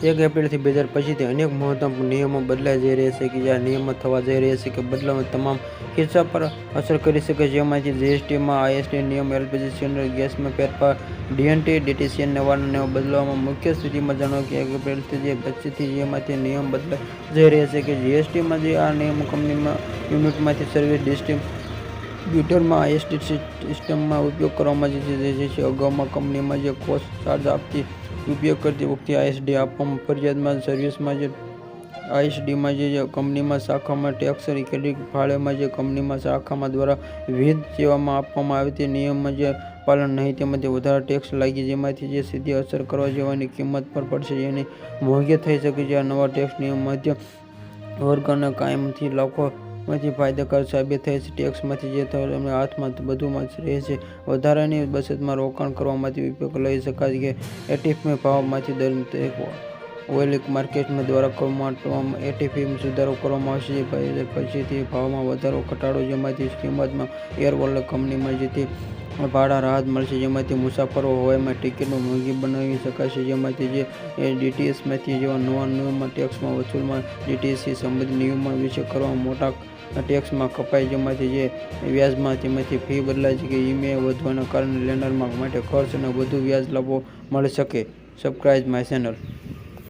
એક એપ્રિલથી બે હજાર પચીસથી અનેક મહત્વપૂર્ણ નિયમો બદલાઈ જઈ રહ્યા છે કે જે આ નિયમો થવા જઈ રહ્યા છે કે બદલાવ તમામ ખિસ્સા પર અસર કરી શકે જેમાંથી જીએસટીમાં, આઈએસટી નિયમ, એલપીજી સિલિન્ડર, ગેસમાં ફેરફાર, ડીએનટી, ડીટીસીએન નવાના નિયમો બદલવામાં મુખ્ય સ્થિતિમાં જણાવ્યું કે એક એપ્રિલથી જે પચીસથી જેમાંથી નિયમ બદલાઈ જઈ રહ્યા છે કે જીએસટીમાં જે આ નિયમ કંપનીમાં, યુનિટમાંથી સર્વિસ ડિસ્ટ્રીબ્યુટરમાં, આઈએસટી સિસ્ટમમાં ઉપયોગ કરવામાં જે છે, અગાઉમાં કંપનીમાં જે કોસ્ટ ચાર્જ આપતી ઉપયોગ કરતી વખતે આઈએસડી આપવામાં ફરજિયાતમાં સર્વિસમાં જે આઈએસડીમાં જે કંપનીમાં શાખામાં ટેક્સ ક્રેડિટ ફાળેમાં જે કંપનીમાં શાખામાં દ્વારા વિવિધ સેવામાં આપવામાં આવે તે નિયમમાં જે પાલન નહીં તેમાંથી વધારે ટેક્સ લાગી જેમાંથી જે સીધી અસર કરવા જેવાની કિંમત પર પડશે જેની મોંઘી થઈ શકે છે આ નવા ટેક્સ નિયમ મધ્ય વર્ગ અને કાયમથી લોકોમાંથી ફાયદાકાર સાબિત થાય છે. ટેક્સમાંથી જે થયો એમના હાથમાં બધુંમાં જ રહે છે વધારાની બચતમાં રોકાણ કરવામાંથી ઉપયોગ લઈ શકાય કે એટીફી ભાવમાંથી દર ઓઇલ માર્કેટમાં દ્વારા કરવામાં એટીફીમાં સુધારો કરવામાં આવશે. જે પછીથી ભાવમાં વધારો ઘટાડો જેમાંથી કિંમતમાં એર વોલ્ડ કંપનીમાં જેથી ભાડા રાહત મળશે. જેમાંથી મુસાફરો હવાઈમાં ટિકિટો મોંઘી બનાવી શકાશે. જેમાંથી જે ડીટીએસમાંથી જેવા નવા નિયમમાં ટેક્સમાં વસૂલમાં ડીટીએસથી સંબંધિત નિયમો વિશે કરવા મોટા ટેક્સમાં કપાય. જેમાંથી જે વ્યાજમાં તેમાંથી ફી બદલાય છે કે ઈમે વધવાના કારણે લેન્ડરમાં માટે ખર્ચ અને વધુ વ્યાજ લાભો મળી શકે. Subscribe my channel.